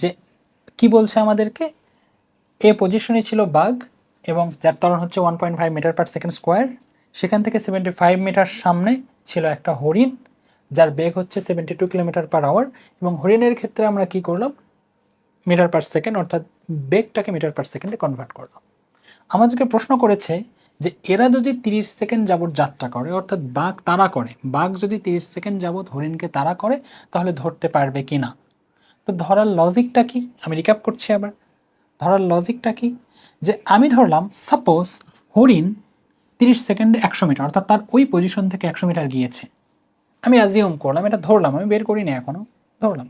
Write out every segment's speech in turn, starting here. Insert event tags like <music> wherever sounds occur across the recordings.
যে কি বলছে আমাদেরকে? এ পজিশনে ছিল বাঘ এবং যার ত্বরণ হচ্ছে one point five metre per second square সেখান থেকে সেভেন্টি ফাইভ মিটার সামনে ছিল একটা হরিণ, যার বেগ হচ্ছে seventy two kilometre per hour এবং হরিণের ক্ষেত্রে আমরা কি করলাম? মিটার পার সেকেন্ড অর্থাৎ বেগটাকে মিটার পার সেকেন্ডে কনভার্ট করলাম। আমাদেরকে প্রশ্ন করেছে যে এরা যদি তিরিশ সেকেন্ড যাবত যাত্রা করে, অর্থাৎ বাঘ তাড়া করে, বাঘ যদি তিরিশ সেকেন্ড যাবত হরিণকে তাড়া করে, তাহলে ধরতে পারবে কি না তো ধরার লজিকটা কি? আমি রিক্যাপ করছি আবার। ধরার লজিকটা কি? যে আমি ধরলাম সাপোজ হরিণ তিরিশ সেকেন্ডে একশো মিটার অর্থাৎ তার ওই পজিশন থেকে একশো মিটার গিয়েছে। আমি অ্যাজিউম করলাম, এটা ধরলাম, আমি বের করিনি এখনও ধরলাম।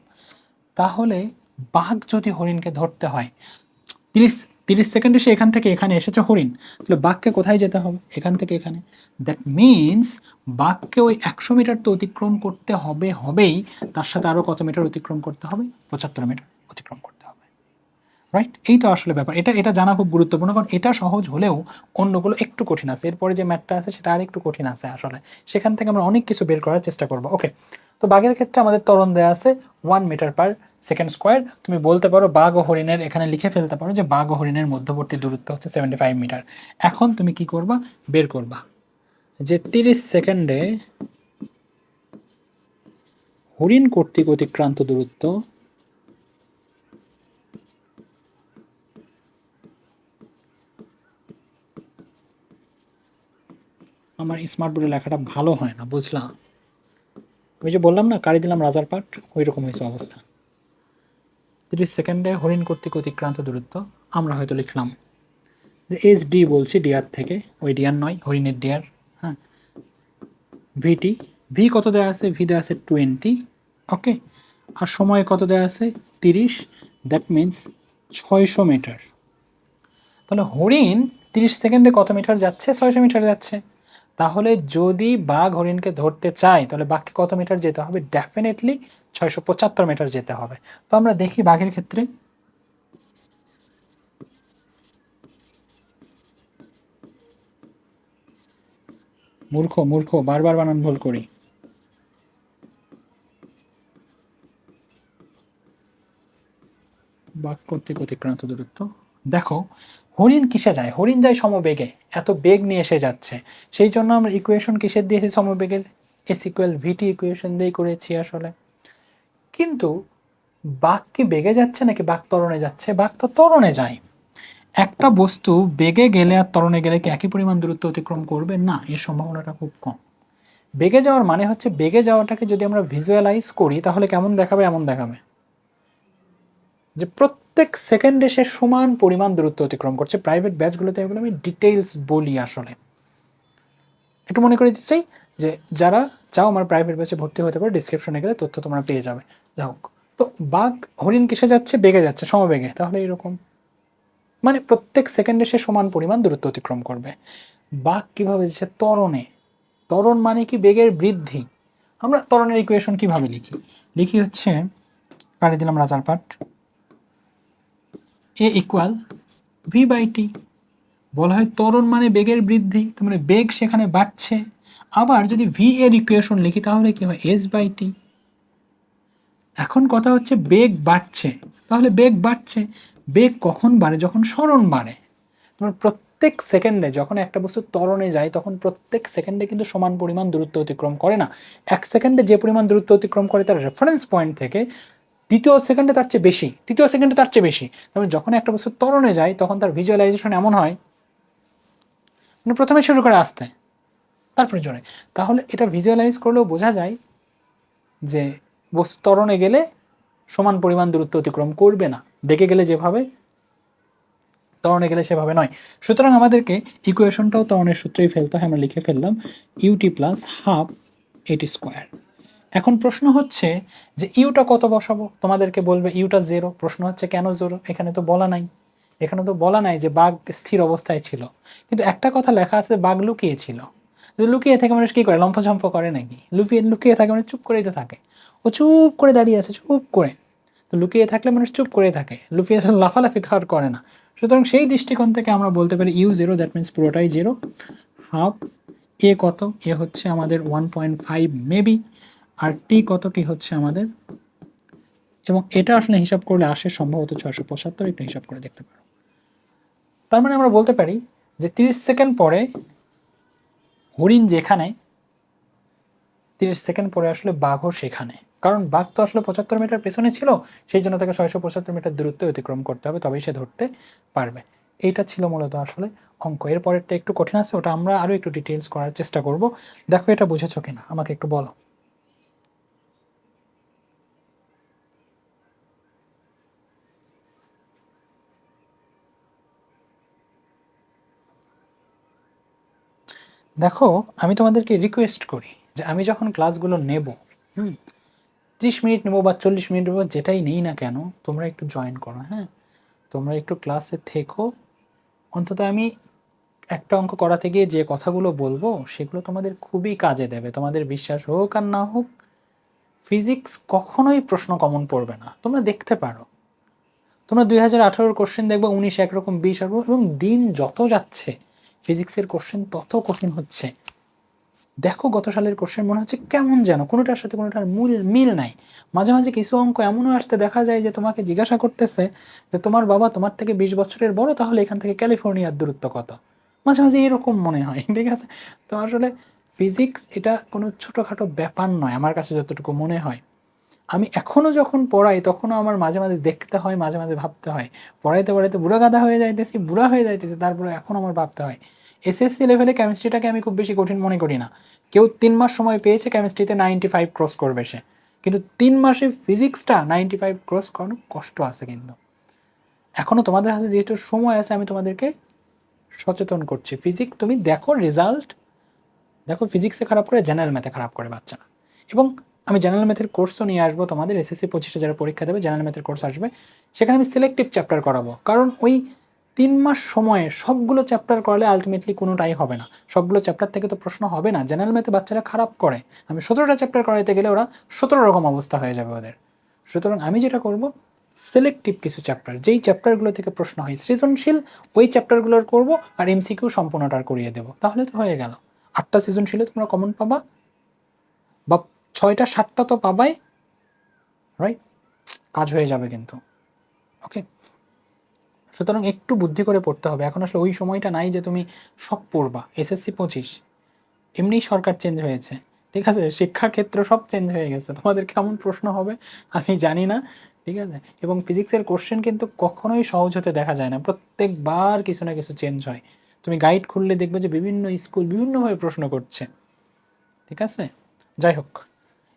তাহলে বাঘ যদি হরিণকে ধরতে হয়, তিরিশ তিরিশ সেকেন্ডে সে এখান থেকে এখানে এসেছে হরিণ, তাহলে বাঘকে কোথায় যেতে হবে? এখান থেকে এখানে। দ্যাট মিনস বাঘকে ওই একশো মিটার তো অতিক্রম করতে হবে, হবেই। তার সাথে আরও কত মিটার অতিক্রম করতে হবে? পঁচাত্তর মিটার অতিক্রম করতে হবে। রাইট এই তো আসলে ব্যাপার। এটা এটা জানা খুব গুরুত্বপূর্ণ, কারণ এটা সহজ হলেও অন্যগুলো একটু কঠিন আছে। এরপরে যে ম্যাটটা আছে, সেটা আর একটু কঠিন আছে আসলে। সেখান থেকে আমরা অনেক কিছু বের করার চেষ্টা করব। ওকে তো বাঘের ক্ষেত্রে আমাদের ত্বরণ দেওয়া আছে one metre per second square তুমি বলতে পারো বাঘ ও হরিণের, এখানে লিখে ফেলতে পারো যে বাঘ ও হরিণের মধ্যবর্তী দূরত্ব হচ্ছে সেভেন্টি ফাইভ মিটার এখন তুমি কি করবা? বের করবা। যে তিরিশ সেকেন্ডে হরিণ কর্তৃক অতিক্রান্ত দূরত্ব আমার স্মার্ট বোর্ডে লেখাটা ভালো হয় না বুঝলাম ওই যে বললাম না কারি দিলাম রাজার পাট ওই রকম হয়েছে অবস্থা। তিরিশ সেকেন্ডে হরিণ কর্তৃক অতিক্রান্ত দূরত্ব আমরা হয়তো লিখলাম। যে এস ডি বলছি ডিয়ার থেকে, ওই ডিয়ার নয়, হরিণের ডিয়ার হ্যাঁ। ভিটি ভি কত দেওয়া আছে? ভি দেওয়া আছে টোয়েন্টি, ওকে। আর সময় কত দেওয়া আছে? তিরিশ, দ্যাট মিন্স ছয়শো মিটার। তাহলে হরিণ তিরিশ সেকেন্ডে কত মিটার যাচ্ছে? ছয়শো মিটার যাচ্ছে। তাহলে যদি বাঘ হরিণকে ধরতে চায়, তাহলে বাঘকে কত মিটার যেতে হবে? ডেফিনেটলি ছয়শো পঁচাত্তর মিটার যেতে হবে। তো আমরা দেখি বাঘের ক্ষেত্রে। মূর্খ মূর্খ, বারবার বানান ভুল করি। বাঘ কর্তৃক অতিক্রান্ত দূরত্ব। দেখো, হরিণ কিসে যায়? হরিণ যায় সমবেগে। এত বেগ নিয়ে এসে যাচ্ছে। সেই জন্য আমরা ইকুয়েশন কিসের দিয়েছি? সমবেগের। এস ইকুয়াল ভিটি ইকুয়েশন দিয়েই করেছি আসলে। কিন্তু বাঘ কি বেগে যাচ্ছে নাকি বাঘ তরণে যাচ্ছে? বাঘ তো তরণে যায়। একটা বস্তু বেগে গেলে আর তরণে গেলে কি একই পরিমাণ দূরত্ব অতিক্রম করবে? না, এর সম্ভাবনাটা খুব কম। বেগে যাওয়ার মানে হচ্ছে বেগে যাওয়াটাকে যদি আমরা ভিজুয়ালাইজ করি, তাহলে কেমন দেখাবে? এমন দেখাবে। যে প্রত্যেক সেকেন্ডে সে সমান পরিমাণ দূরত্ব অতিক্রম করছে। প্রাইভেট ব্যাচগুলোতে এগুলো আমি ডিটেলস বলি আসলে। একটু মনে করে দিতে চাই যে যারা চাও আমার প্রাইভেট ব্যাচে ভর্তি হতে পারে। ডিসক্রিপশনে গেলে তথ্য তোমরা পেয়ে যাবে। যাই হোক। তো বাঘ হরিণ কিসে যাচ্ছে? বেগে যাচ্ছে, সমবেগে। তাহলে এরকম। মানে প্রত্যেক সেকেন্ডে সে সমান পরিমাণ দূরত্ব অতিক্রম করবে। বাঘ কীভাবে যাচ্ছে? ত্বরণে। তরণ মানে কি? বেগের বৃদ্ধি। আমরা তরণের ইকুয়েশন কীভাবে লিখি? লিখি হচ্ছে, পাড়ি দিলাম রাজার পাট A equal V by T বলা হয় ত্বরণ মানে বেগের বৃদ্ধি। তার মানে বেগ সেখানে বাড়ছে। আবার যদি ভি এর ইকুয়েশন লিখি, তাহলে কি হয়? এস বাই টি এখন কথা হচ্ছে বেগ বাড়ছে। তাহলে বেগ বাড়ছে। বেগ কখন বাড়ে? যখন স্মরণ বাড়ে। তোমার প্রত্যেক সেকেন্ডে যখন একটা বস্তু ত্বরণে যায়, তখন প্রত্যেক সেকেন্ডে কিন্তু সমান পরিমাণ দূরত্ব অতিক্রম করে না। এক সেকেন্ডে যে পরিমাণ দূরত্ব অতিক্রম করে তার রেফারেন্স পয়েন্ট থেকে, দ্বিতীয় সেকেন্ডে তার চেয়ে বেশি, তৃতীয় সেকেন্ডে তার চেয়ে বেশি। তবে যখন একটা বস্তু ত্বরণে যায়, তখন তার ভিজুয়ালাইজেশন এমন হয়। মানে প্রথমে শুরু করে আসতে, তারপরে জোরে। তাহলে এটা ভিজুয়ালাইজ করলেও বোঝা যায় যে বস্তু ত্বরণে গেলে সমান পরিমাণ দূরত্ব অতিক্রম করবে না। বেঁকে গেলে যেভাবে ত্বরণে গেলে সেভাবে নয়। সুতরাং আমাদেরকে ইকুয়েশনটাও ত্বরণের সূত্রেই ফেলতে হয়, আমরা লিখে ফেললাম UT plus half AT square এখন প্রশ্ন হচ্ছে যে ইউটা কত বসাবো? তোমাদেরকে বলবে ইউটা জেরো প্রশ্ন হচ্ছে কেন জেরো এখানে তো বলা নাই। এখানে তো বলা নাই যে বাঘ স্থির অবস্থায় ছিল। কিন্তু একটা কথা লেখা আছে, বাঘ লুকিয়ে ছিল। যদি লুকিয়ে থাকে মানুষ কী করে? লম্ফঝম্প করে নাকি? লুকিয়ে লুকিয়ে থাকে মানুষ চুপ করেই তো থাকে। ও চুপ করে দাঁড়িয়ে আছে, চুপ করে। তো লুকিয়ে থাকলে মানুষ চুপ করে থাকে। লুকিয়ে লাফালাফি আর করে না। সুতরাং সেই দৃষ্টিকোণ থেকে আমরা বলতে পারি ইউ জিরো, দ্যাট মিনস পুরোটাই জিরো। হাফ, এ কত? এ হচ্ছে আমাদের ওয়ান পয়েন্ট ফাইভ মেবি। আর টি কত টি হচ্ছে আমাদের? এবং এটা আসলে হিসাব করলে আসে সম্ভবত ছয়শো পঁচাত্তর একটু হিসাব করে দেখতে পারো। তার মানে আমরা বলতে পারি যে তিরিশ সেকেন্ড পরে হরিণ যেখানে, তিরিশ সেকেন্ড পরে আসলে বাঘও সেখানে। কারণ বাঘ তো আসলে পঁচাত্তর মিটার পেছনে ছিল, সেই জন্য তাকে ছয়শো পঁচাত্তর মিটার দূরত্ব অতিক্রম করতে হবে, তবেই সে ধরতে পারবে। এইটা ছিল মূলত আসলে অঙ্ক। এর পরেরটা একটু কঠিন আছে, ওটা আমরা আরও একটু ডিটেলস করার চেষ্টা করব। দেখো এটা বুঝেছ কিনা, আমাকে একটু বলো। দেখো, আমি তোমাদেরকে রিকোয়েস্ট করি যে আমি যখন ক্লাসগুলো নেব, হুম, ত্রিশ মিনিট নেব বা চল্লিশ মিনিট নেব, যেটাই নেই না কেন, তোমরা একটু জয়েন করো হ্যাঁ? তোমরা একটু ক্লাসে থেকো। অন্তত আমি একটা অঙ্ক করাতে গিয়ে যে কথাগুলো বলব, সেগুলো তোমাদের খুবই কাজে দেবে। তোমাদের বিশ্বাস হোক আর না হোক ফিজিক্স কখনোই প্রশ্ন কমন পড়বে না। তোমরা দেখতে পারো। তোমরা দুই হাজার আঠারোর কোশ্চেন দেখবে, উনিশ একরকম, বিশ এবং দিন যত যাচ্ছে ফিজিক্সের কোশ্চেন তত কঠিন হচ্ছে। দেখো গত সালের কোশ্চেন মনে হচ্ছে কেমন যেন, কোনোটার সাথে কোনোটার মূল, মিল নাই। মাঝে মাঝে কিছু অঙ্ক এমনও আসতে দেখা যায় যে তোমাকে জিজ্ঞাসা করতেছে যে তোমার বাবা তোমার থেকে বিশ বছরের বড়, তাহলে এখান থেকে ক্যালিফোর্নিয়ার দূরত্ব কত? মাঝে মাঝে এরকম মনে হয়, <laughs> ঠিক আছে? তো আসলে ফিজিক্স এটা কোনো ছোটোখাটো ব্যাপার নয়, আমার কাছে যতটুকু মনে হয়। আমি এখনও যখন পড়াই, তখনও আমার মাঝে মাঝে দেখতে হয়, মাঝে মাঝে ভাবতে হয়। পড়াইতে পড়াইতে বুড়া গাদা হয়ে যাইতেছি, বুড়া হয়ে যাইতেছে তারপরে এখন আমার ভাবতে হয়। এসএসসি লেভেলে কেমিস্ট্রিটাকে আমি খুব বেশি কঠিন মনে করি না। কেউ তিন মাস সময় পেয়েছে কেমিস্ট্রিতে নাইনটি ফাইভ ক্রস করবে সে। কিন্তু তিন মাসে ফিজিক্সটা নাইনটি ফাইভ ক্রস করানো কষ্ট আছে কিন্তু। এখনও তোমাদের হাতে যেহেতু সময় আছে, আমি তোমাদেরকে সচেতন করছি। ফিজিক্স তুমি দেখো রেজাল্ট দেখো ফিজিক্সে খারাপ করে জেনারেল ম্যাথে খারাপ করে বাচ্চারা। এবং আমি জেনারেল ম্যাথের কোর্সও নিয়ে আসব, তোমাদের এসএসসি পঁচিশে যারা পরীক্ষা দেবে জেনারেল ম্যাথের কোর্স আসবে, সেখানে আমি সিলেক্টিভ চ্যাপ্টার করাবো। কারণ ওই তিন মাস সময়ে সবগুলো চ্যাপ্টার করালে আলটিমেটলি কোনোটাই হবে না। সবগুলো চ্যাপ্টার থেকে তো প্রশ্ন হবে না জেনারেল ম্যাথে বাচ্চারা খারাপ করে। আমি সতেরোটা চ্যাপ্টার করাইতে গেলে ওরা সতেরো রকম অবস্থা হয়ে যাবে ওদের। সুতরাং আমি যেটা করব সিলেক্টিভ কিছু চ্যাপ্টার যেই চ্যাপ্টারগুলো থেকে প্রশ্ন হয়, সৃজনশীল, ওই চ্যাপ্টারগুলোর করব আর এমসিকিউ সম্পূর্ণটার করিয়ে দেবো। তাহলে তো হয়ে গেল। আটটা সৃজনশীলে তোমরা কমন পাবা। বা ছয়টা, সাতটা তো পাবাই রাইট কাজ হয়ে যাবে কিন্তু ওকে সুতরাং একটু বুদ্ধি করে পড়তে হবে। এখন আসলে ওই সময়টা নাই যে তুমি সব পড়বা। এসএসসি পঁচিশ এমনিই সরকার চেঞ্জ হয়েছে, ঠিক আছে? শিক্ষাক্ষেত্র সব চেঞ্জ হয়ে গেছে। তোমাদের কেমন প্রশ্ন হবে আমি জানি না, ঠিক আছে? এবং ফিজিক্সের কোশ্চেন কিন্তু কখনোই সহজ হতে দেখা যায় না। প্রত্যেকবার কিছু না কিছু চেঞ্জ হয়। তুমি গাইড খুললে দেখবে যে বিভিন্ন স্কুল বিভিন্নভাবে প্রশ্ন করছে, ঠিক আছে? যাই হোক।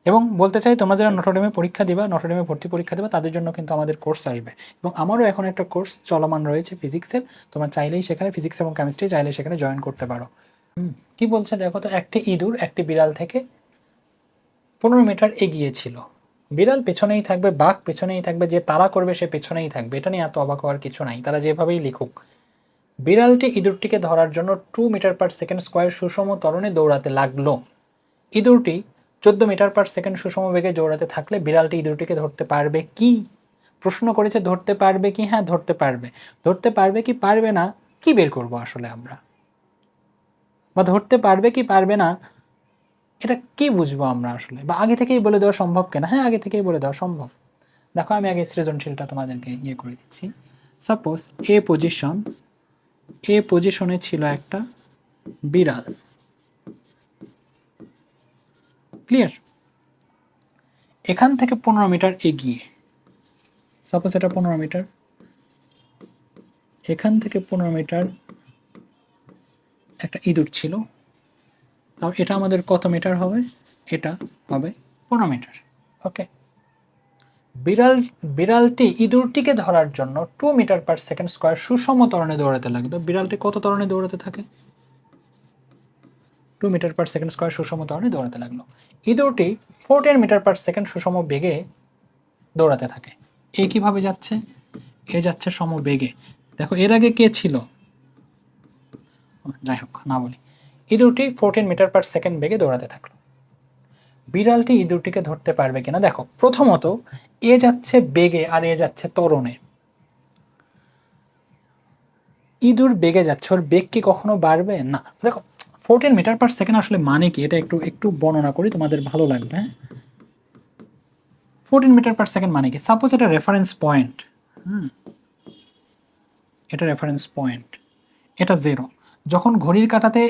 এবং বলতে চাই, তোমরা যারা নটরডেমে পরীক্ষা দিবা নটরডেমে ভর্তি পরীক্ষা দেবা, তাদের জন্য কিন্তু আমাদের কোর্স আসবে। এবং আমারও এখন একটা কোর্স চলমান রয়েছে ফিজিক্সের তোমার চাইলেই সেখানে ফিজিক্স এবং কেমিস্ট্রি চাইলেই সেখানে জয়েন করতে পারো। কি বলছে দেখো তো, একটি ইঁদুর একটি বিড়াল থেকে পনেরো মিটার এগিয়ে ছিল। বিড়াল পেছনেই থাকবে, বাঘ পেছনেই থাকবে, যে তারা করবে সে পেছনেই থাকবে। এটা নিয়ে এত অবাক হওয়ার কিছু নাই, তারা যেভাবেই লিখুক। বিড়ালটি ইঁদুরটিকে ধরার জন্য two metre per second square সুষম তরণে দৌড়াতে লাগল। ইঁদুরটি চোদ্দ মিটার পার সেকেন্ড সুষম বেগে জোড়াতে থাকলে বিড়ালটি ইঁদুরটিকে ধরতে পারবে কি? প্রশ্ন করেছে, ধরতে পারবে কি? হ্যাঁ ধরতে পারবে। ধরতে পারবে কি পারবে না? কি বের করব আসলে আমরা? বা ধরতে পারবে কি পারবে না? এটা কি বুঝব আমরা আসলে? বা আগে থেকেই বলে দেওয়া সম্ভব কেনা? হ্যাঁ আগে থেকেই বলে দেওয়া সম্ভব। দেখো, আমি আগে সৃজনশীলটা তোমাদেরকে ইয়ে করে দিচ্ছি। সাপোজ এ পজিশন এ পজিশনে ছিল একটা বিড়াল। ক্লিয়ার এখান থেকে পনেরো মিটার এগিয়ে। সাপোজ এটা পনেরো মিটার। এখান থেকে পনেরো মিটার একটা ইঁদুর ছিল। তাও এটা আমাদের কত মিটার হবে? এটা হবে পনেরো মিটার। ওকে বিড়াল, বিড়ালটি ইঁদুরটিকে ধরার জন্য two metre per second square সুষম তরণে দৌড়াতে লাগতো। বিড়ালটি কত তরণে দৌড়াতে থাকে? Two metre per second square সুষম ত্বরণে দৌড়াতে লাগল। ইঁদুরটি ফোরটিন মিটার পার সেকেন্ড সুষম বেগে দৌড়াতে থাকে। এ কীভাবে যাচ্ছে? এ যাচ্ছে সম বেগে। দেখো, এর আগে কে ছিল? যাই হোক, না বলি। ইঁদুরটি ফোরটিন মিটার পার সেকেন্ড বেগে দৌড়াতে থাকল। বিড়ালটি ইঁদুরটিকে ধরতে পারবে কিনা? দেখো, প্রথমত এ যাচ্ছে বেগে আর এ যাচ্ছে তরণে। ইঁদুর বেগে যাচ্ছে। ওর বেগ কি কখনো বাড়বে? না। দেখো ফোরটিন মিটার পার সেকেন্ড আসলে মানে কি? এটা একটু একটু বর্ণনা করি, তোমাদের ভালো লাগবে হ্যাঁ? ফোরটিন মিটার পার সেকেন্ড মানে কি? সাপোজ এটা রেফারেন্স পয়েন্ট হুম? এটা রেফারেন্স পয়েন্ট এটা জিরো যখন ঘড়ির কাঁটাতে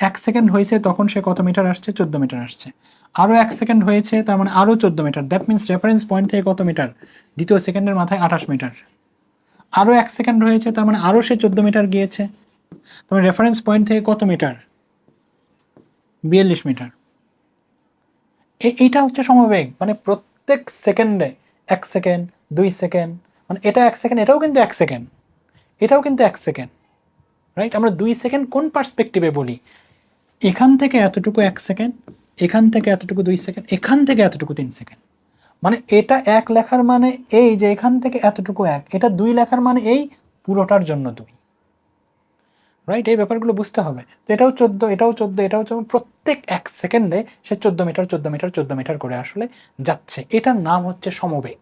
এক সেকেন্ড হয়েছে, তখন সে কত মিটার আসছে? চোদ্দ মিটার আসছে। আরও এক সেকেন্ড হয়েছে, তার মানে আরও চোদ্দ metre that means reference point থেকে কত মিটার দ্বিতীয় সেকেন্ডের মাথায় আঠাশ মিটার আরও এক সেকেন্ড হয়েছে, তার মানে আরও সে চোদ্দ মিটার গিয়েছে। তার মানে রেফারেন্স পয়েন্ট থেকে কত মিটার বিয়াল্লিশ মিটার। এইটা হচ্ছে সমবেগ। মানে প্রত্যেক সেকেন্ডে এক সেকেন্ড, দুই সেকেন্ড মানে এটা এক সেকেন্ড, এটাও কিন্তু এক সেকেন্ড। এটাও কিন্তু এক সেকেন্ড রাইট আমরা দুই সেকেন্ড কোন পার্সপেক্টিভে বলি? এখান থেকে এতটুকু এক সেকেন্ড, এখান থেকে এতটুকু দুই সেকেন্ড, এখান থেকে এতটুকু তিন সেকেন্ড। মানে এটা এক লেখার মানে এই যে এখান থেকে এতটুকু এক, এটা দুই লেখার মানে এই পুরোটার জন্য দুই। রাইট এই ব্যাপারগুলো বুঝতে হবে। তো এটাও চোদ্দ এটাও চোদ্দ এটাও চোদ্দ প্রত্যেক এক সেকেন্ডে সে চোদ্দ মিটার চোদ্দ মিটার চোদ্দ মিটার করে আসলে যাচ্ছে। এটার নাম হচ্ছে সমবেগ।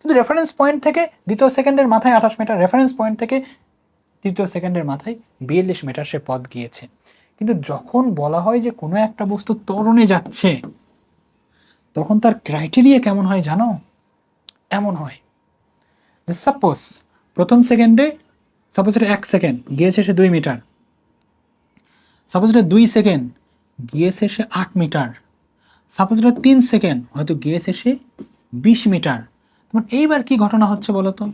কিন্তু রেফারেন্স পয়েন্ট থেকে দ্বিতীয় সেকেন্ডের মাথায় আঠাশ মিটার রেফারেন্স পয়েন্ট থেকে তৃতীয় সেকেন্ডের মাথায় বিয়াল্লিশ মিটার সে পথ গিয়েছে। কিন্তু যখন বলা হয় যে কোনো একটা বস্তু ত্বরণে যাচ্ছে, তখন তার ক্রাইটেরিয়া কেমন হয় জানো? এমন হয়। যে সাপোজ প্রথম সেকেন্ডে সাপোজ এটা এক সেকেন্ড গিয়েছে সে দুই মিটার সাপোজ এটা দুই সেকেন্ড গিয়েছে সে আট মিটার সাপোজ এটা তিন সেকেন্ড হয়তো গিয়েছে সে বিশ মিটার তোমার এইবার কি ঘটনা হচ্ছে বলো তো?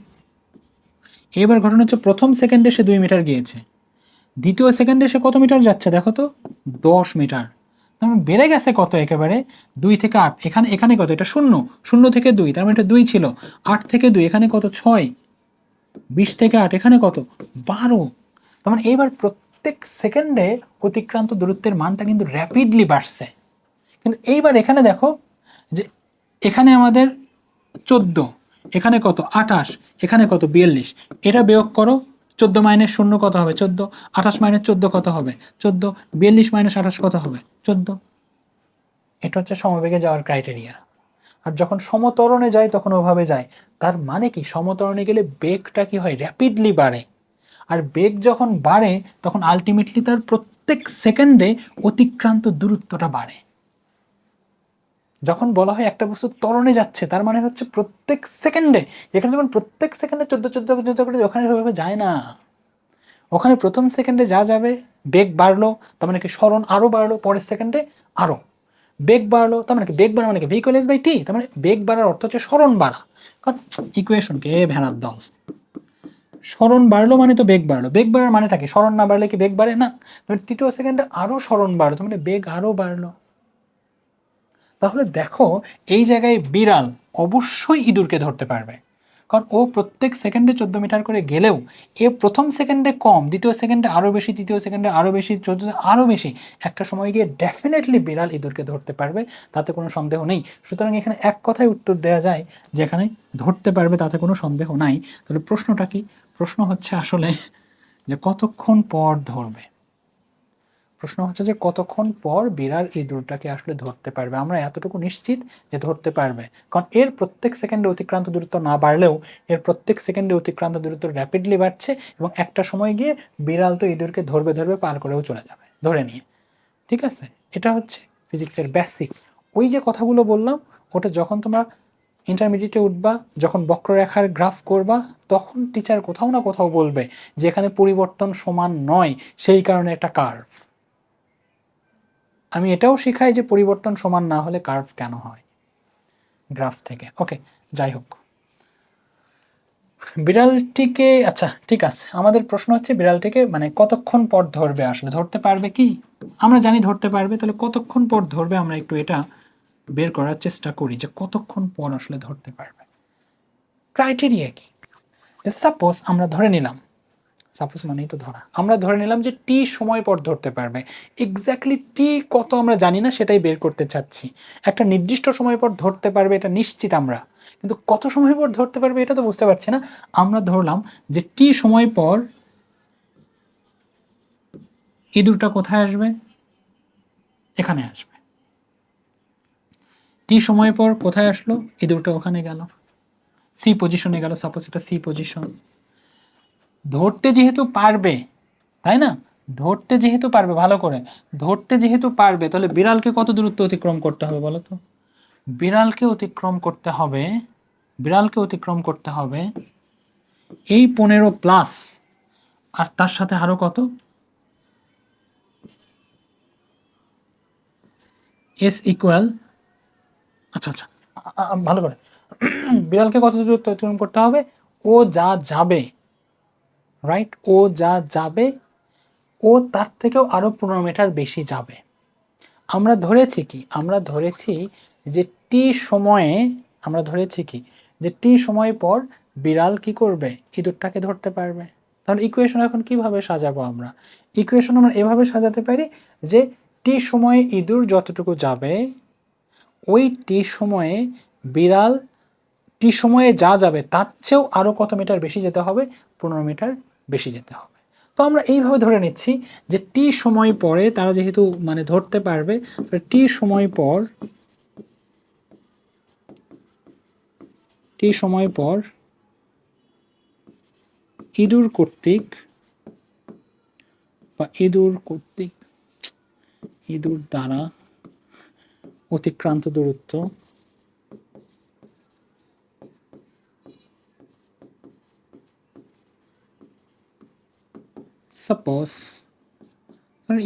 এবার ঘটনা হচ্ছে প্রথম সেকেন্ডে সে দুই মিটার গিয়েছে। দ্বিতীয় সেকেন্ডে সে কত মিটার যাচ্ছে দেখো তো? দশ মিটার তার বেড়ে গেছে কত একেবারে? দুই থেকে আট। এখানে এখানে কত? এটা শূন্য। শূন্য থেকে দুই, তার মানে এটা দুই ছিল। আট থেকে দুই, এখানে কত? ছয়। বিশ থেকে আট, এখানে কত? বারো। তার মানে এইবার প্রত্যেক সেকেন্ডে অতিক্রান্ত দূরত্বের মানটা কিন্তু র্যাপিডলি বাড়ছে। কিন্তু এইবার এখানে দেখো যে এখানে আমাদের চোদ্দ, এখানে কত? আঠাশ, এখানে কত? বিয়াল্লিশ। এটা বিয়োগ করো, চোদ্দ মাইনাস শূন্য কত হবে? চোদ্দ। আঠাশ মাইনাস চোদ্দ কত হবে? চোদ্দ। বিয়াল্লিশ মাইনাস আঠাশ কত হবে? চোদ্দ। এটা হচ্ছে সমবেগে যাওয়ার ক্রাইটেরিয়া আর যখন সমতরণে যায়, তখন ওভাবে যায়। তার মানে কি? সমতরণে গেলে বেগটা কি হয়? র্যাপিডলি বাড়ে। আর বেগ যখন বাড়ে, তখন আলটিমেটলি তার প্রত্যেক সেকেন্ডে অতিক্রান্ত দূরত্বটা বাড়ে। যখন বলা হয় একটা বস্তু তরণে যাচ্ছে, তার মানে হচ্ছে প্রত্যেক সেকেন্ডে, এখানে যখন প্রত্যেক সেকেন্ডে চোদ্দ চোদ্দ চোদ্দ করে ওখানে ওইভাবে যায় না। ওখানে প্রথম সেকেন্ডে যা যাবে, বেগ বাড়লো, তার মানে কি? স্মরণ আরও বাড়লো, পরের সেকেন্ডে আরও বেগ বাড়লো, তার মানে বেগ বাড়া মানে ভেহিকল এস বাই টি তার মানে বেগ বাড়ার অর্থ হচ্ছে স্মরণ বাড়া। কারণ ইকুয়েশনকে ভেড়ার দল? স্মরণ বাড়লো মানে তো বেগ বাড়লো। বেগ বাড়ার মানেটা কি? স্মরণ না বাড়লে কি বেগ বাড়ে? না। তৃতীয় সেকেন্ডে আরও স্মরণ বাড়লো, তার মানে বেগ আরও বাড়লো। তাহলে দেখো, এই জায়গায় বিড়াল অবশ্যই ইঁদুরকে ধরতে পারবে। কারণ ও প্রত্যেক সেকেন্ডে চোদ্দ মিটার করে গেলেও এ প্রথম সেকেন্ডে কম, দ্বিতীয় সেকেন্ডে আরও বেশি, তৃতীয় সেকেন্ডে আরও বেশি, চোদ্দ আরও বেশি। একটা সময় গিয়ে ডেফিনেটলি বিড়াল ইঁদুরকে ধরতে পারবে, তাতে কোনো সন্দেহ নেই। সুতরাং এখানে এক কথায় উত্তর দেওয়া যায়, যেখানে ধরতে পারবে তাতে কোনো সন্দেহ নাই। তাহলে প্রশ্নটা কি? প্রশ্ন হচ্ছে আসলে যে কতক্ষণ পর ধরবে? প্রশ্ন হচ্ছে যে কতক্ষণ পর বিড়াল এই দূরটাকে আসলে ধরতে পারবে? আমরা এতটুকু নিশ্চিত যে ধরতে পারবে। কারণ এর প্রত্যেক সেকেন্ডে অতিক্রান্ত দূরত্ব না বাড়লেও এর প্রত্যেক সেকেন্ডে অতিক্রান্ত দূরত্ব র্যাপিডলি বাড়ছে এবং একটা সময় গিয়ে বিড়াল তো ইঁদুরকে ধরবে ধরবে, পার করেও চলে যাবে, ধরে নিয়ে। ঠিক আছে? এটা হচ্ছে ফিজিক্সের বেসিক ওই যে কথাগুলো বললাম, ওটা যখন তোমরা ইন্টারমিডিয়েটে উঠবা, যখন বক্ররেখার গ্রাফ করবা, তখন টিচার কোথাও না কোথাও বলবে যে এখানে পরিবর্তন সমান নয়, সেই কারণে একটা কার্ভ আমি এটাও শেখাই যে পরিবর্তন সমান না হলে কার্ভ কেন হয়? গ্রাফ থেকে। ওকে যাই হোক। বিড়ালটিকে আচ্ছা ঠিক আছে। আমাদের প্রশ্ন হচ্ছে বিড়ালটিকে মানে কতক্ষণ পর ধরবে আসলে? ধরতে পারবে কি? আমরা জানি ধরতে পারবে, তাহলে কতক্ষণ পর ধরবে আমরা একটু এটা বের করার চেষ্টা করি যে কতক্ষণ পর আসলে ধরতে পারবে। ক্রাইটেরিয়া কি? সাপোজ আমরা ধরে নিলাম সাপোজ মানেই তো ধরা। আমরা ধরে নিলাম যে টি সময় পর ধরতে পারবে। এক্স্যাক্টলি টি কত আমরা জানি না, সেটাই বের করতে চাচ্ছি। একটা নির্দিষ্ট সময় পর ধরতে পারবে এটা নিশ্চিত আমরা। কিন্তু কত সময় পর ধরতে পারবে এটা তো বুঝতে পারছি না। আমরা ধরলাম যে টি সময় পর ইঁদুরটা কোথায় আসবে? এখানে আসবে। টি সময় পর কোথায় আসলো? ইঁদুরটা ওখানে গেল। সি পজিশনে গেল। সাপোজ এটা সি পজিশন ধরতে যেহেতু পারবে, তাই না? ধরতে যেহেতু পারবে, ভালো করে। ধরতে যেহেতু পারবে, তাহলে বিড়ালকে কত দূরত্ব অতিক্রম করতে হবে বলো তো? বিড়ালকে অতিক্রম করতে হবে, বিড়ালকে অতিক্রম করতে হবে এই পনেরো প্লাস আর তার সাথে আরও কত? এস ইকুয়াল আচ্ছা আচ্ছা ভালো করে। বিড়ালকে কত দূরত্ব অতিক্রম করতে হবে? ও যা যাবে রাইট ও যা যাবে, ও তার থেকেও আরও পনেরো মিটার বেশি যাবে। আমরা ধরেছি কি? আমরা ধরেছি যে টি সময়ে, আমরা ধরেছি কি? যে টি সময় পর বিড়াল কি করবে? ইঁদুরটাকে ধরতে পারবে। তাহলে ইকুয়েশন এখন কীভাবে সাজাবো আমরা? ইকুয়েশন আমরা এভাবে সাজাতে পারি যে টি সময়ে ইঁদুর যতটুকু যাবে, ওই টি সময়ে বিড়াল টি সময়ে যা যাবে, তার চেয়েও আরও কত মিটার বেশি যেতে হবে? পনেরো মিটার বেশি যেতে হবে। তো আমরা এইভাবে ধরে নিচ্ছি যে টি সময় পরে তারা যেহেতু মানে ধরতে পারবে টি সময় পর টি সময় পর ইঁদুর কর্তৃক বা ইঁদুর কর্তৃক, ইঁদুর দ্বারা অতিক্রান্ত দূরত্ব সাপোজ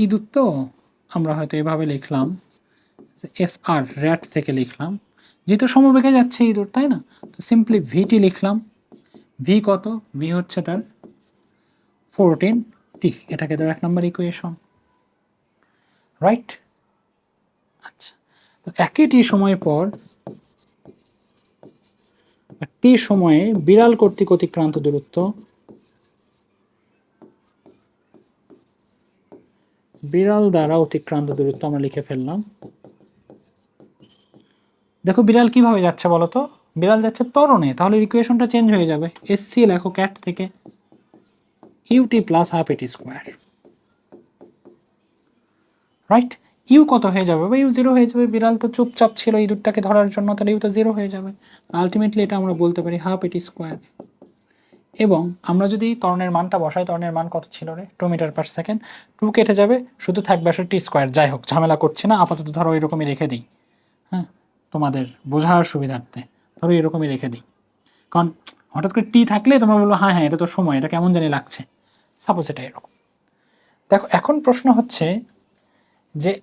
ইঁদুর তো আমরা হয়তো এভাবে লিখলাম এস আর র্যাট থেকে লিখলাম। যেহেতু সমবেগে যাচ্ছে ইঁদুর, তাই না? তো সিম্পলি ভিটি লিখলাম। ভি কত? ভি হচ্ছে তার ফোরটিন টি এটাকে তো এক নম্বর ইকুয়েশন রাইট আচ্ছা তো একই টি সময় পর টি সময়ে বিড়াল কর্তৃক অতিক্রান্ত দূরত্ব বিড়াল দ্বারা অতিক্রান্ত দূরত্ব আমরা লিখে ফেললাম। দেখো বিড়াল কীভাবে যাচ্ছে বলো তো বিড়াল যাচ্ছে তরণে তাহলে ইকুয়েশনটা চেঞ্জ হয়ে যাবে। এসসি লেখো ক্যাট থেকে। UT plus half AT square right U কত হয়ে যাবে? বা ইউ জিরো হয়ে যাবে। বিড়াল তো চুপচাপ ছিল, ইঁদুরটাকে ধরার জন্য, তাহলে ইউ তো জিরো হয়ে যাবে। আলটিমেটলি এটা আমরা বলতে পারি হাফ এটি স্কোয়ার এবং আমরা যদি ত্বরণের মানটা বসাই, ত্বরণের মান কত ছিল রে? Two metre per second two কেটে যাবে, শুধু থাকবে আসলে টি স্কোয়ার যাই হোক, ঝামেলা করছে না, আপাতত ধরো এরকমই রেখে দিই। হ্যাঁ তোমাদের বোঝার সুবিধার্থে ধরো এরকমই রেখে দিই। কারণ হঠাৎ করে টি থাকলে তোমরা বলব হ্যাঁ হ্যাঁ এটা তো সময়, এটা কেমন জানি লাগছে। সাপোজ এটা এরকম। দেখো, এখন প্রশ্ন হচ্ছে যে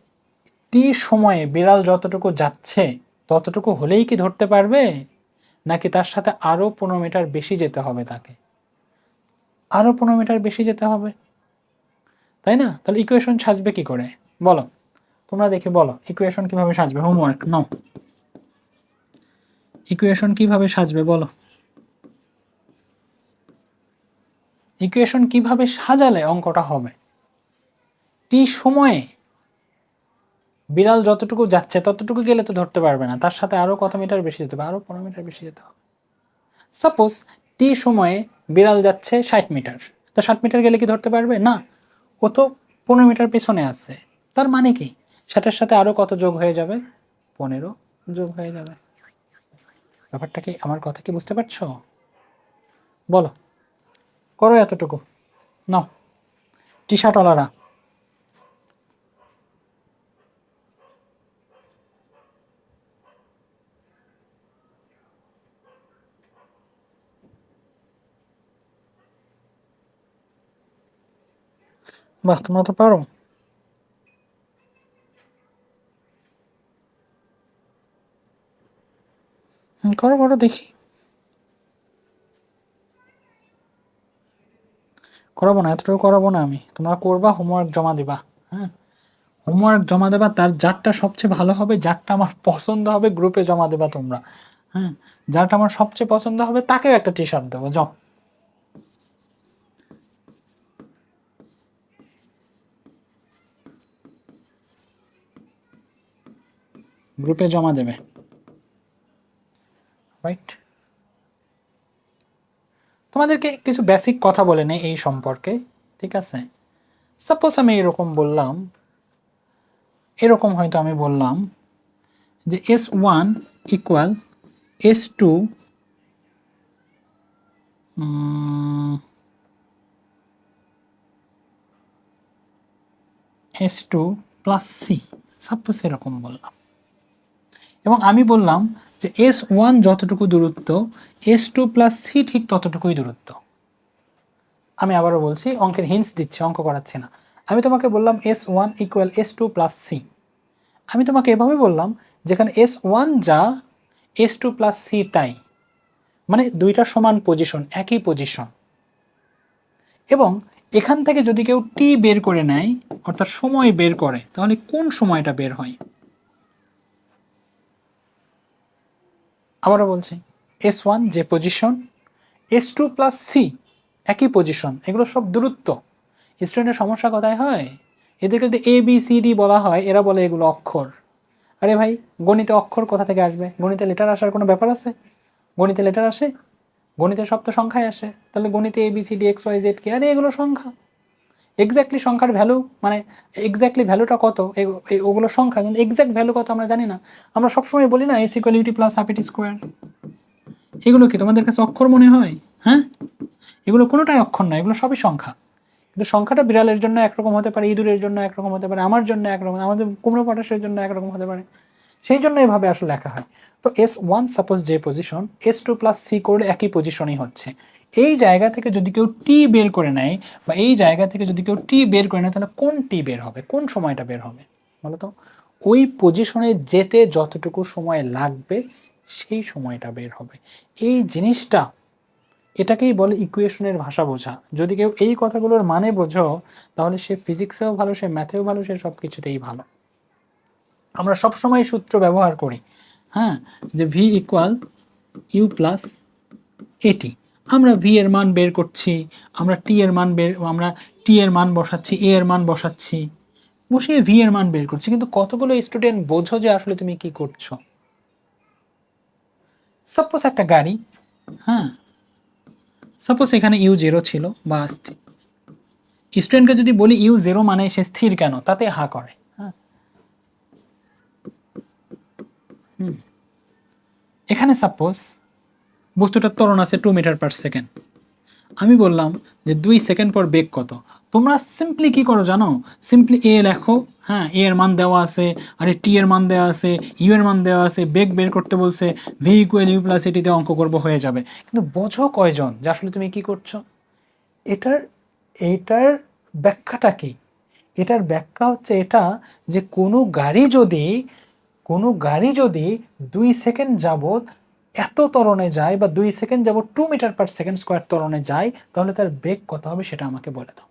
টি সময়ে বিড়াল যতটুকু যাচ্ছে, ততটুকু হলেই কি ধরতে পারবে? নাকি তার সাথে আরও পনেরো মিটার বেশি যেতে হবে তাকে? আরও পনেরো মিটার বেশি যেতে হবে। তাই না? তাহলে ইকুয়েশন সাজবে কি করে? বলো। তোমরা দেখে বলো ইকুয়েশন কীভাবে সাজবে? হোমওয়ার্ক নাও ইকুয়েশন কীভাবে সাজবে, বলো। ইকুয়েশন কীভাবে সাজালে অঙ্কটা হবে? টি সময়ে বিড়াল যতটুকু যাচ্ছে, ততটুকু গেলে তো ধরতে পারবে না। তার সাথে আরও কত মিটার বেশি যেতে হবে? আরও পনেরো মিটার বেশি যেতে হবে। সাপোজ টি সময়ে বিড়াল যাচ্ছে ষাট মিটার। তো ষাট মিটার গেলে কি ধরতে পারবে? না। ও তো পনেরো মিটার পেছনে আছে। তার মানে কি? ষাটের সাথে আরও কত যোগ হয়ে যাবে? পনেরো যোগ হয়ে যাবে। ব্যাপারটা কি আমার কথা কি বুঝতে পারছ? বলো। করো এতটুকু। নাও। টি শার্টওয়ালারা বাহ তোমরা তো পারো করো করো দেখি করাবো না এতটুকু করাবো না আমি তোমরা করবা হোমওয়ার্ক জমা দিবা হ্যাঁ? হোমওয়ার্ক জমা দেবা, তার যারটা সবচেয়ে ভালো হবে যারটা আমার পছন্দ হবে গ্রুপে জমা দেবা তোমরা হ্যাঁ? যারটা আমার সবচেয়ে পছন্দ হবে, তাকেও একটা টি শার্ট দেবো জম গ্রুপে জমা দেবে। রাইট তোমাদেরকে কিছু বেসিক কথা বলে নেই এই সম্পর্কে, ঠিক আছে? সাপোজ আমি এরকম বললাম, এরকম হয়তো আমি বললাম যে S one equal S two S two plus C suppose এরকম বললাম। এবং আমি বললাম যে এস ওয়ান যতটুকু দূরত্ব এস টু প্লাস সি ঠিক ততটুকুই দূরত্ব। আমি আবারও বলছি, অঙ্কের হিন্স দিচ্ছি, অঙ্ক করাচ্ছি না। আমি তোমাকে বললাম S one equal S two plus C আমি তোমাকে এভাবে বললাম, যেখানে এস ওয়ান যা এস টু প্লাস সি তাই। মানে দুইটা সমান পজিশন একই পজিশন এবং এখান থেকে যদি কেউ টি বের করে নেয়, অর্থাৎ সময় বের করে, তাহলে কোন সময়টা বের হয়? আবারও বলছি এস ওয়ান যে position S two plus C একই পজিশন এগুলো সব দূরত্ব। স্টুডেন্টের সমস্যা কোথায় হয়? এদেরকে যদি এ বি সি ডি বলা হয়, এরা বলে এগুলো অক্ষর। আরে ভাই, গণিতে অক্ষর কোথা থেকে আসবে? গণিতে লেটার আসার কোনো ব্যাপার আছে? গণিতে লেটার আসে? গণিতে সব তো সংখ্যায় আসে। তাহলে গণিতে A B C D X Y Z কে? আরে এগুলো সংখ্যা। এক্স্যাক্টলি সংখ্যার ভ্যালু মানে এক্স্যাক্টলি ভ্যালুটা কত? ওগুলো সংখ্যা, কিন্তু এক্স্যাক্ট ভ্যালু কত আমরা জানি না। আমরা সবসময় বলি না S equality plus half AT square এগুলো কি তোমাদের কাছে অক্ষর মনে হয়? হ্যাঁ? এগুলো কোনোটাই অক্ষর নয় এগুলো সবই সংখ্যা। কিন্তু সংখ্যাটা বিড়ালের জন্য একরকম হতে পারে, ইঁদুরের জন্য একরকম হতে পারে, আমার জন্য একরকম, আমাদের কুমড়ো পটাশের জন্য একরকম হতে পারে। সেই জন্য এভাবে আসলে লেখা হয়। তো এস ওয়ান সাপোজ যে position S two plus C করলে একই পজিশনই হচ্ছে। এই জায়গা থেকে যদি কেউ টি বের করে নেয় বা এই জায়গা থেকে যদি কেউ টি বের করে নেয়, তাহলে কোন টি বের হবে? কোন সময়টা বের হবে? বলো তো ওই পজিশনে যেতে যতটুকু সময় লাগবে, সেই সময়টা বের হবে। এই জিনিসটা, এটাকেই বলে ইকুয়েশনের ভাষা বোঝা। যদি কেউ এই কথাগুলোর মানে বোঝো, তাহলে সে ফিজিক্সেও ভালো, সে ম্যাথেও ভালো, সে সব কিছুতেই ভালো। আমরা সবসময় সূত্র ব্যবহার করি হ্যাঁ যে ভি ইকুয়াল ইউ প্লাস এটি আমরা ভি এর মান বের করছি, আমরা টি এর মান বের, আমরা টি এর মান বসাচ্ছি এ এর মান বসাচ্ছি, বসিয়ে ভি এর মান বের করছি। কিন্তু কতগুলো স্টুডেন্ট বোঝো যে আসলে তুমি কি করছ? সাপোজ একটা গাড়ি হ্যাঁ সাপোজ এখানে ইউ জিরো ছিল বা স্টুডেন্টকে যদি বলি ইউ জিরো মানে সে স্থির কেন? তাতে হা করে। এখানে সাপোজ বস্তুটার ত্বরণ আছে টু মিটার পার সেকেন্ড আমি বললাম যে দুই সেকেন্ড পর বেগ কত? তোমরা সিম্পলি কি করো জানো? সিম্পলি এ লেখো হ্যাঁ এ এর মান দেওয়া আছে, আরে টি এর মান দেওয়া আছে ইউ এর মান দেওয়া আছে, বেগ বের করতে বলছে ভি ইকুয়াল ইউ প্লাস এটিতে অঙ্ক করব হয়ে যাবে। কিন্তু বোঝো কয়জন যে আসলে তুমি কি করছ? এটার এটার ব্যাখ্যাটা কি? এটার ব্যাখ্যা হচ্ছে এটা যে কোনো গাড়ি যদি কোনো গাড়ি যদি দুই সেকেন্ড যাবত এত তরণে যায় বা দুই সেকেন্ড যাবত two metre per second square তরণে যায়, তাহলে তার বেগ কত হবে সেটা আমাকে বলে দাও।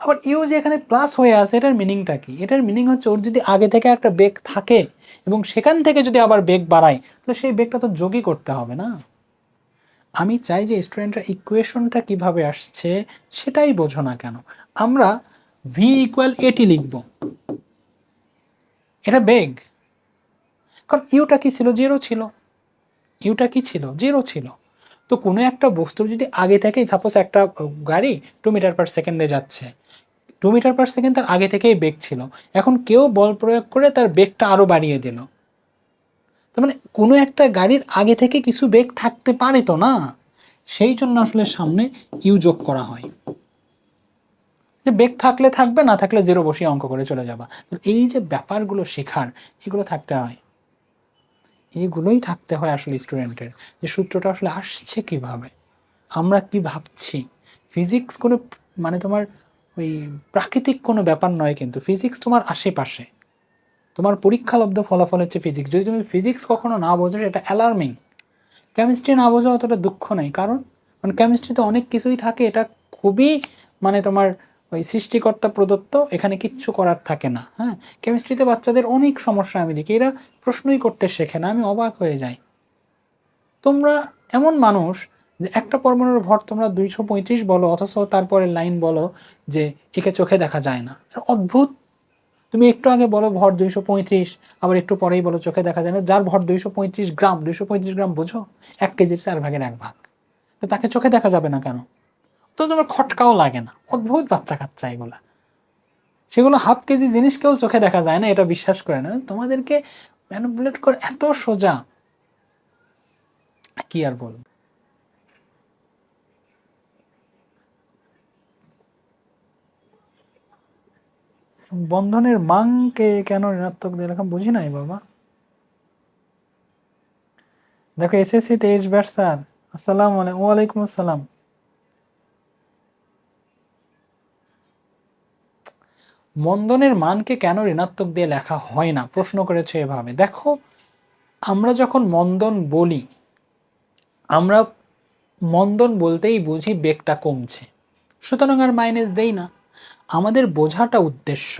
আবার ইউ যে এখানে প্লাস হয়ে আছে, এটার মিনিংটা কি? এটার মিনিং হচ্ছে ওর যদি আগে থেকে একটা বেগ থাকে এবং সেখান থেকে যদি আবার বেগ বাড়ায়, তাহলে সেই বেগটা তো যোগই করতে হবে না। আমি চাই যে স্টুডেন্টরা ইকুয়েশনটা কীভাবে আসছে, সেটাই বোঝো না কেন। আমরা ভি ইকুয়াল এটি লিখব। এটা বেগ কারণ ইউটা কি ছিল? জিরো ছিল। ইউটা কি ছিল? জিরো ছিল। তো কোনো একটা বস্তুর যদি আগে থেকেই সাপোজ একটা গাড়ি টু মিটার পার সেকেন্ডে যাচ্ছে। টু মিটার পার সেকেন্ড তার আগে থেকেই বেগ ছিল। এখন কেউ বল প্রয়োগ করে তার বেগটা আরও বাড়িয়ে দিল। তার মানে কোনো একটা গাড়ির আগে থেকে কিছু বেগ থাকতে পারে তো না? সেই জন্য আসলে সামনে ইউ যোগ করা হয়। যে বেগ থাকলে থাকবে, না থাকলে জিরো বসিয়ে অঙ্ক করে চলে যাবা। এই যে ব্যাপারগুলো শেখার, এগুলো থাকতে হয়। এগুলোই থাকতে হয় আসলে স্টুডেন্টের যে সূত্রটা আসলে আসছে কীভাবে, আমরা কি ভাবছি? ফিজিক্স কোনো মানে তোমার ওই প্রাকৃতিক কোনো ব্যাপার নয় কিন্তু ফিজিক্স তোমার আশেপাশে। তোমার পরীক্ষালব্ধ ফলাফল হচ্ছে ফিজিক্স যদি তুমি ফিজিক্স কখনো না বোঝো, সেটা অ্যালার্মিং কেমিস্ট্রি না বোঝো অতটা দুঃখ নেই। কারণ মানে কেমিস্ট্রিতে অনেক কিছুই থাকে, এটা খুবই মানে তোমার ওই সৃষ্টিকর্তা প্রদত্ত এখানে কিচ্ছু করার থাকে না হ্যাঁ? কেমিস্ট্রিতে বাচ্চাদের অনেক সমস্যা আমি দেখি, এরা প্রশ্নই করতে শেখে না, আমি অবাক হয়ে যাই। তোমরা এমন মানুষ যে একটা পরমাণুর ভর তোমরা দুইশো পঁয়ত্রিশ বলো, অথচ তারপরে লাইন বলো যে একে চোখে দেখা যায় না। অদ্ভুত। তুমি একটু আগে বলো ভর দুইশো পঁয়ত্রিশ, আবার একটু পরেই বলো চোখে দেখা যায় না। যার ভর দুইশো পঁয়ত্রিশ গ্রাম, দুইশো পঁয়ত্রিশ গ্রাম বোঝো? এক কেজির চার ভাগের এক ভাগ। তো তাকে চোখে দেখা যাবে না কেন? তো তোমার খটকাও লাগে না। অদ্ভুত বাচ্চা কাচ্চা এগুলা। সেগুলো হাফ কেজি জিনিস কেউ চোখে দেখা যায় না, এটা বিশ্বাস করে না। তোমাদেরকে ম্যানুপুলেট করে এত সোজা। কি আর বলব? বন্ধনের মাংকে কেন ঋণাত্মক এরকম বুঝি নাই বাবা। দেখো এসএসসি তেইশ ব্যাট স্যার আসসালামু ওয়ালাইকুম আসসালাম। মন্দনের মানকে কেন ঋণাত্মক দিয়ে লেখা হয় না? প্রশ্ন করেছে এভাবে। দেখো, আমরা যখন মন্দন বলি, আমরা মন্দন বলতেই বুঝি বেগটা কমছে। সুতরাং আর মাইনাস দেই না। আমাদের বোঝাটা উদ্দেশ্য।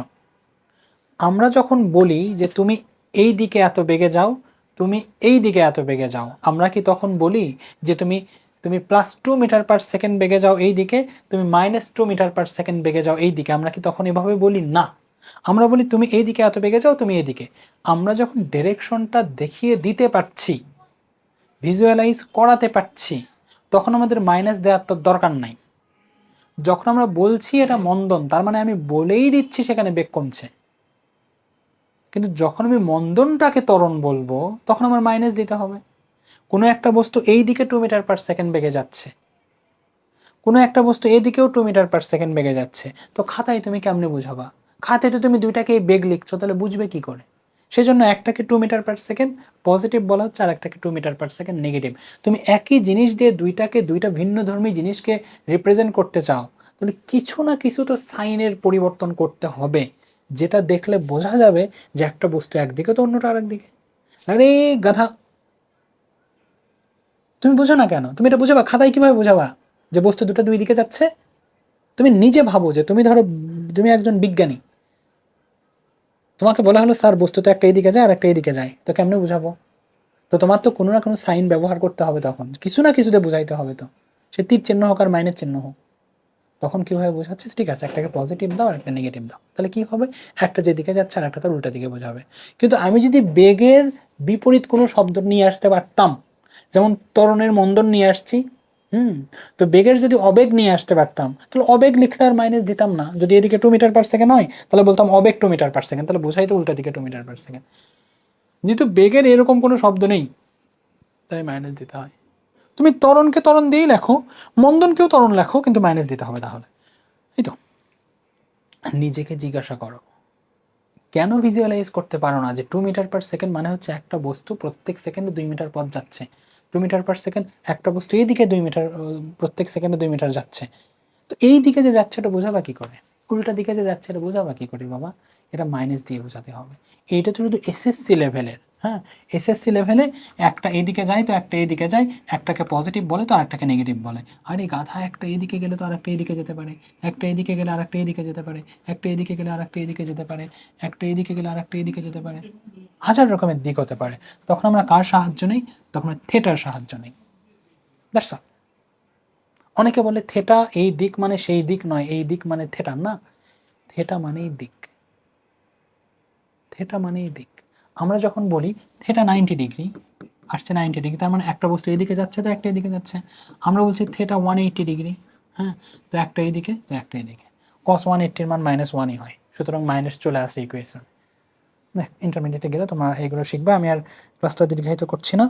আমরা যখন বলি যে তুমি এই দিকে এত বেগে যাও, তুমি এই দিকে এত বেগে যাও, আমরা কি তখন বলি যে তুমি তুমি plus two metre per second বেগে যাও এই দিকে, তুমি minus two metre per second বেগে যাও এই দিকে। আমরা কি তখন এভাবে বলি? না। আমরা বলি, তুমি এই দিকে এত বেগে যাও, তুমি এদিকে। আমরা যখন ডিরেকশনটা দেখিয়ে দিতে পারছি ভিজুয়ালাইজ করাতে পারছি, তখন আমাদের মাইনাস দেওয়ার তো দরকার নাই। যখন আমরা বলছি এটা মন্দন, তার মানে আমি বলেই দিচ্ছি সেখানে বেগ কমছে। কিন্তু যখন আমি মন্দনটাকে ত্বরণ বলব, তখন আমার মাইনাস দিতে হবে। কোনো একটা বস্তু এই দিকে টু মিটার পার সেকেন্ড বেগে যাচ্ছে। কোনো একটা বস্তু এদিকেও টু মিটার পার সেকেন্ড বেগে যাচ্ছে। তো খাতায় তুমি কেমনে বুঝাবা? খাতায় তো তুমি দুইটাকে বেগ লিখছো, তাহলে বুঝবে কি করে? সেই জন্য একটাকে two metre per second positive বলা হচ্ছে আর একটাকে two metre per second negative তুমি একই জিনিস দিয়ে দুইটাকে, দুইটা ভিন্ন ধর্মী জিনিসকে রিপ্রেজেন্ট করতে চাও, তাহলে কিছু না কিছু তো সাইনের পরিবর্তন করতে হবে, যেটা দেখলে বোঝা যাবে যে একটা বস্তু একদিকে তো অন্যটা আরেকদিকে। আরে গাধা! তুমি বুঝো না কেন? তুমি এটা বুঝাবা? খাতায় কীভাবে বুঝাবা যে বস্তু দুটো দুই দিকে যাচ্ছে? তুমি নিজে ভাবো যে তুমি ধরো, তুমি একজন বিজ্ঞানী। তোমাকে বলা হলো, স্যার, বস্তু তো একটা এইদিকে যায় আর একটা এইদিকে যায়। তো কেমনে বুঝাবো? তো তোমার তো কোনো না কোনো সাইন ব্যবহার করতে হবে তখন। কিছু না কিছুতে বুঝাইতে হবে তো। সে তীর চিহ্ন হোক আর মাইনের চিহ্ন হোক। তখন কীভাবে বোঝাচ্ছে? ঠিক আছে, একটাকে পজিটিভ দাও আর একটা নেগেটিভ দাও। তাহলে কী হবে? একটা যেদিকে যাচ্ছে আর একটা তার উল্টা দিকে বোঝাবে। কিন্তু আমি যদি বেগের বিপরীত কোনো শব্দ নিয়ে আসতে পারতাম যেমন তরণের মন্দন নিয়ে আসছি, হুম? তো বেগের যদি অবেগ নিয়ে আসতে পারতাম, তাহলে অবেগ লিখলে আর মাইনাস দিতাম না। যদি এদিকে টু মিটার পার সেকেন্ড হয়, তাহলে বলতাম অবেগ টু মিটার পার সেকেন্ড তাহলে বোঝাই তো উল্টা দিকে টু মিটার পার সেকেন্ড যেহেতু বেগের এরকম কোনো শব্দ নেই, তাই মাইনাস দিতে হয়। তুমি তরণকে তরণ দিয়েই লেখো, মন্দনকেও তরণ লেখো, কিন্তু মাইনাস দিতে হবে তাহলে। এই তো। নিজেকে জিজ্ঞাসা করো, কেন ভিজুয়ালাইজ করতে পারো না যে টু মিটার পার সেকেন্ড মানে হচ্ছে একটা বস্তু প্রত্যেক সেকেন্ডে দুই মিটার পথ যাচ্ছে? টু মিটার পার সেকেন্ড একটা বস্তু এই দিকে দুই মিটার, প্রত্যেক সেকেন্ডে দুই মিটার যাচ্ছে। তো এই দিকে যে যাচ্ছে ওটা বোঝাবা কী করে? উল্টা দিকে যে যাচ্ছে, এটা বোঝাবা কী করে বাবা? এটা মাইনাস দিয়ে বোঝাতে হবে। এইটা তো শুধু এসএসসি লেভেলের হ্যাঁ? এসএসসি লেভেলে একটা এদিকে যায় তো একটা এদিকে যায়, একটাকে পজিটিভ বলে তো আরেকটাকে নেগেটিভ বলে। আরে গাধা, একটা এদিকে গেলে তো আরেকটা এদিকে যেতে পারে, একটা এদিকে গেলে আরেকটা এদিকে যেতে পারে, একটা এদিকে গেলে আরেকটা এদিকে যেতে পারে, একটা এদিকে গেলে আরেকটা এদিকে যেতে পারে। হাজার রকমের দিক হতে পারে। তখন আমরা কার সাহায্য নেই? তখন থিয়েটার সাহায্য নেই। দ্যাটস অল অনেকে বলে থেটা এই দিক মানে সেই দিক নয়, এই দিক মানে থেটা। না, থেটা মানেই দিক। থেটা মানেই দিক। আমরা যখন বলি থেটা নাইনটি ডিগ্রি আসছে নাইনটি ডিগ্রি তার মানে একটা বস্তু এদিকে যাচ্ছে তো একটা এদিকে যাচ্ছে। আমরা বলছি থেটা ওয়ান এইট্টি ডিগ্রি হ্যাঁ তো একটা এদিকে, তো একটা এদিকে। কস ওয়ান এইট্টির মান মাইনাস ওয়ানই হয়, সুতরাং মাইনাস চলে আসে ইকুয়েশন ইন্টারমিডিয়েটে গেলে তোমরা এগুলো শিখবে, আমি আর ক্লাসটা দীর্ঘায়িত করছি না।